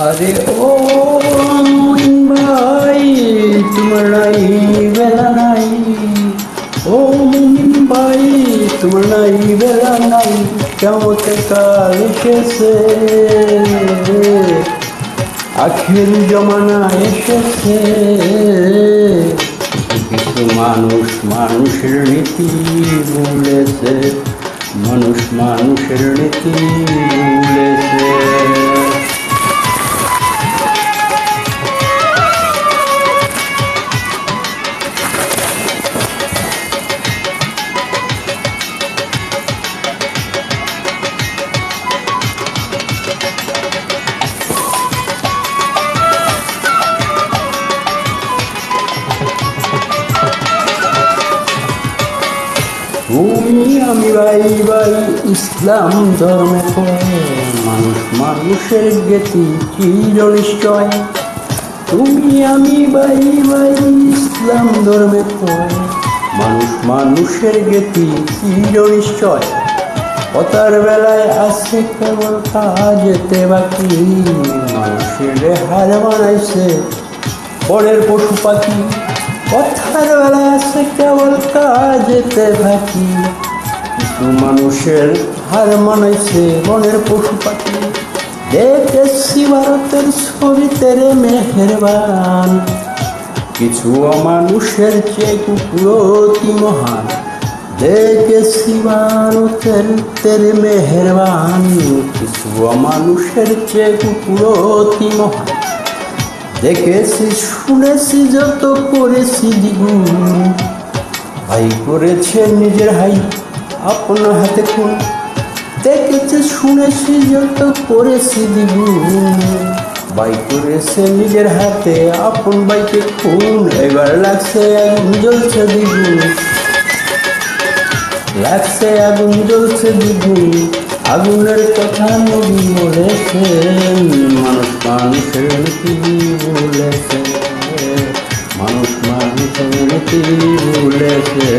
আরে ও ভাই, তোমার নাই বেলা নাই। ও মইন ভাই, তোমার নাই বেলা নাই। কেমতে কাল এসেছে আখের জমানা এসেছে কিছু মানুষ মানুষের নীতি ভুলেছে। মানুষ মানুষের নীতি ভুলেছে। ভাই ভাই ইসলাম ধর্মে মানুষ, মানুষের গতি চির নিশ্চয় তুমি আমি ভাই ভাই ইসলাম ধর্মে মানুষ, মানুষের গতি চির নিশ্চয় কথার বেলায় আছে কেবল কাজেতে বাকি, মানুষের হার বানাইছে পরের পশু পাখি কথার বেলায় আছে কেবল কাজেতে কিছু মানুষের হার মানাইছে বনের পশু পাখি দেখেছি ভারতের ছবি তেরে মেহেরবান। কিছু অমানুষের চেয়ে কুকুর অতি মহান। দেখেছি ভারতের তেরে মেহেরবান। কিছু অমানুষের চেয়ে কুকুর অতি মহান। দেখেছি, শুনেছি, যত করেছি দ্বিগুণ। ভাই করেছে নিজের হাই। আপন হাতে খুন। দেখেছে, শুনেছি, যত করেছি দ্বিগুণ ভাই করেছে নিজের হাতে, আপন বাইকে খুন। এবার লাগছে আগুন জ্বলছে দ্বিগুণ লাগছে আগুন জ্বলছে দ্বিগুণ আগুনের কথা নবী বলেছেন, মানুষ মানুষের নীতি বলেছে? মানুষ মানুষের নীতি বলেছে?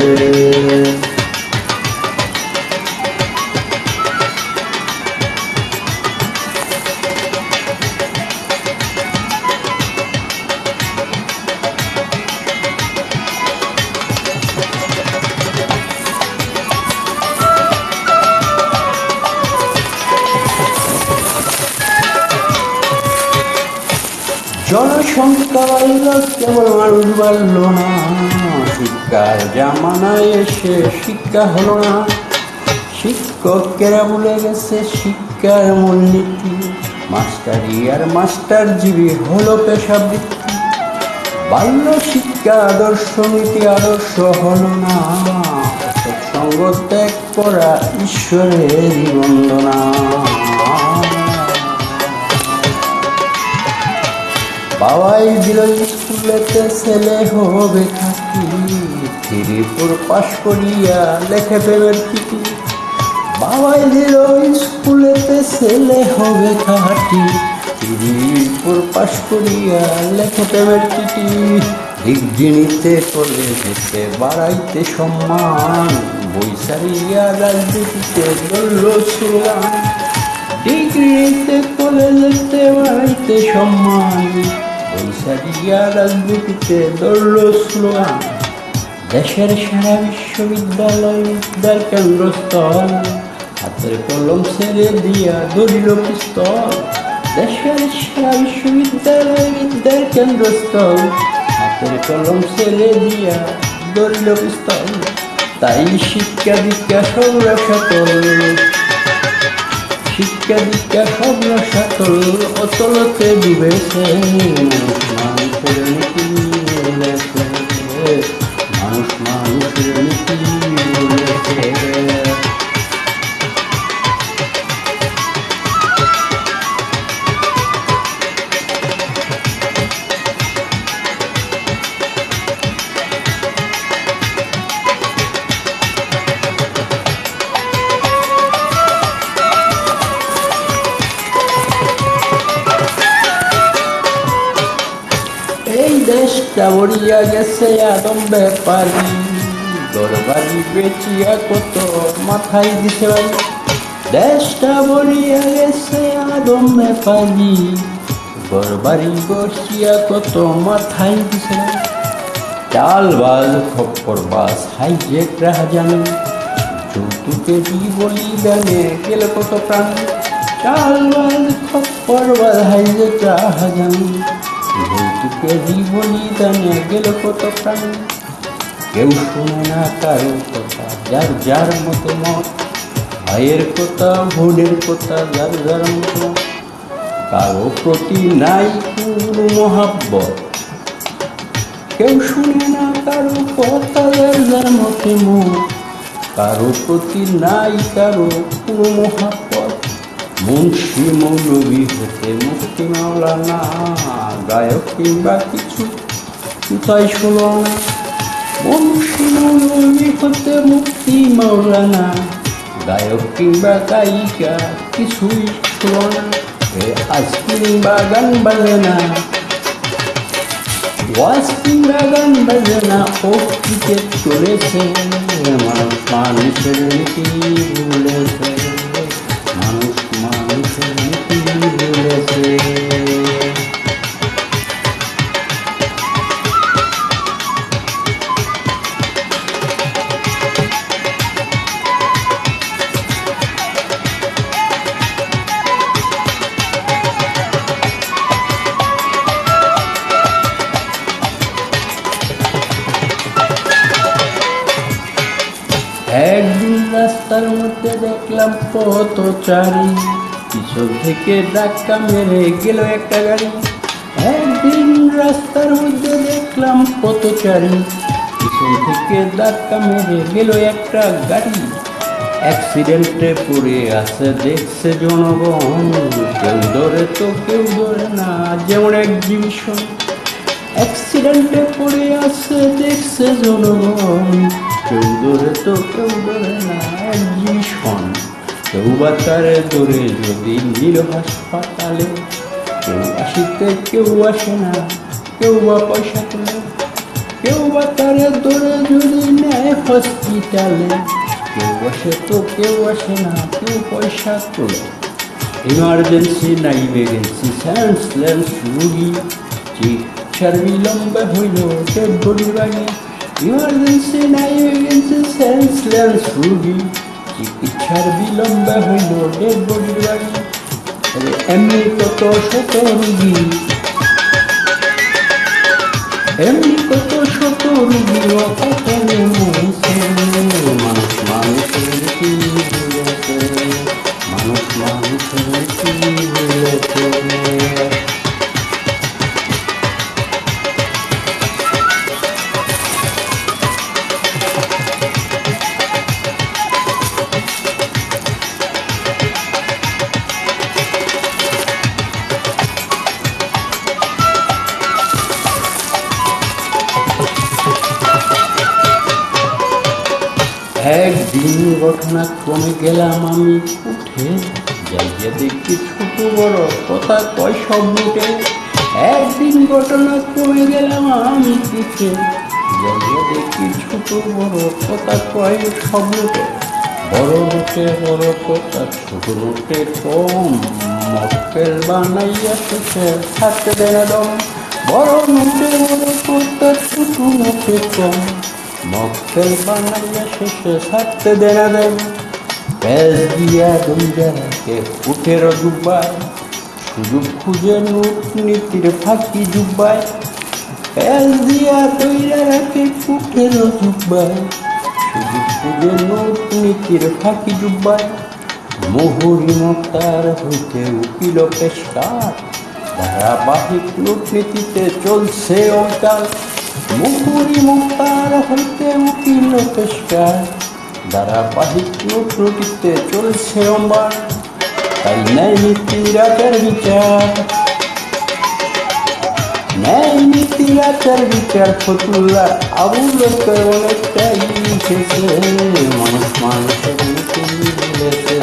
জনসংখ্যা কেবল মানুষ বাড়ল না। শিক্ষার জামানায় এসে, শিক্ষা হলো না। শিক্ষকেরা বলে গেছে শিক্ষার মূলনীতি? মাস্টারি আর মাস্টার জীবী হলো পেশাবৃত্তি। বাল্য শিক্ষা, আদর্শ নীতি, আদর্শ হলো না। সৎসঙ্গ ত্যাগ করা ঈশ্বরের বন্দনা। বাবাই দিল স্কুলেতে ছেলে হবে থাকি থ্রিপুর পাশ করিয়া লেখে প্রেমের চিঠি। বাবাই দিল স্কুলেতে ছেলে হবে খাটি থ্রিপুর পাশ করিয়া লেখে প্রেমের চিঠি। ডিগ্রিনিতে চলে যেতে বাড়াইতে সম্মান। বৈশারিয়া রাজনীতিতে বলল ছিলাম। ডিগ্রিতে কলেজেতে বাড়াইতে সম্মান। বৈশাখিয়া রাজনীতিতে দৌড়ল দেশের সেরা বিশ্ববিদ্যালয় বিদ্যার কেন্দ্রস্থল। হাতের কলম ছেড়ে দিয়া দৌড়িল পিস্তল, দেশের সেরা বিশ্ববিদ্যালয় বিদ্যার কেন্দ্রস্থল। হাতের কলম ছেড়ে দিয়া দৌড়িল পিস্তল, তাই শিক্ষা দীক্ষা সৌরা সকল শিক্ষা দীক্ষা সব সাতল অতলতে ডুবেছে মানুষের দেশটা মরিয়া গেছে আদম ব্যাপারী দরবারি বেচিয়া কত মাথায় দিতে পারি দেশটা মরিয়া গেছে আদম ব্যাপারী ঘরবাড়ি বসিয়া কত মাথায় দিছে বাস, হাই যে জানে। যৌতুকে বলি দানে গেল কত প্রাণ। চাল বাজ খপ্পর বাজ যৌতুকে বলি দানে গেল কত প্রাণ। কেউ শুনে না কারও কথা, যার যার মতো মত। ভাইয়ের কথা, বোনের কথা, যার যার মতো। কারও প্রতি নাই কোনো মহাব্বত। কেউ শুনে না কারও কথা, যার যার মতে মুখ কারও প্রতি নাই কারও কোনো মহাব্বত। মুন্সি মৌলবী হতে মুক্তি মাওলানা গায়ক কিংবা কিছু। তাই শুনো না মুন্সি মৌলবী হতে মুক্তি মাওলানা গায়ক কিংবা গায়িকা কিছুই শুনো না। এ আইসক্রিম বা গান বাজে না ওয়াজ কিংবা গান বাজে না, ও ক্রিকেট চলেছে মানুষ মানুষের নীতি ভুলেছে। মানুষ একদিন রাস্তার মধ্যে দেখলাম পথচারী। পিছন থেকে ধাক্কা মেরে গেল একটা গাড়ি। একদিন রাস্তার মধ্যে দেখলাম পথচারী। পিছন থেকে ধাক্কা মেরে গেল একটা গাড়ি। অ্যাক্সিডেন্টে পড়ে আছে দেখছে জনগণ। কেউ ধরে তো কেউ ধরে না, যেমন এক্সিবিশন অ্যাক্সিডেন্টে পড়ে আছে দেখছে জনগণ। কেউ ধরে তো কেউ ধরে না এক্সিবিশন কেউ বা তারে ধরে যদি নীল হাসপাতালে কেউ আসিতে, কেউ আসে না, কেউ বা পয়সা তোলে, কেউ বা তারে ধরে যদি নেয় হসপিটালে, কেউ আসে তো কেউ আসে না, কেউ পয়সা তোলে। ইমার্জেন্সি নাই ভ্যাকেন্সি সেন্সলেন্স রুগী, চিকিৎসার বিলম্বে হইল ডেড বডি ইমার্জেন্সি নাই ভ্যাকেন্সি সেন্সলেন্স রুগী চিকিৎসার বিলম্বে হইল ডেড বডি বাগি এমনি কত শত রুগী এমনি কত শত মানুষ মানুষের মানুষ মানুষের কি একদিন ঘটনাক্রমে গেলাম আমি, উঠে যাইয়া দেখি ছোট বড় কথা কয় সব লুটে একদিন ঘটনাক্রমে গেলাম আমি পিঠে যাইয়া দেখি ছোট বড় কথা কয় সব লুটে বড় লোটে বড় কথা, ছোট লোটে কম মক্কেল বানাইয়া শেষে থাকতে দেয় দম। বড় নোটে বড় কথা, ছোট নোটে কম মক্কেল বানাইয়া শেষে থাকতে দেনা দেন প্যাস দিয়া দইরা রাখে উঠের ডুবায় সুযোগ খুঁজে নীতির ফাঁকি ডুবায় প্যাস দিয়া দইরা রাখে উঠের ডুবায় সুযোগ খুঁজে নীতির ফাঁকি ডুবায় মোহরি মতার হইতে উকিল পেশকার, ধারাবাহিক নোটনীতিতে চলছে অকাল। মুহুরি মুক্তার হইতে উকিল পেশকার, ধারাবাহিক নোটনীতিতে চলছে অম্বার, তাই ন্যায় নীতি রাজার বিচার। ন্যায় নীতি রাজার বিচার ফতুল্লা আবুল অনেকটাই মানুষ মানুষের নীতি ভুলেছে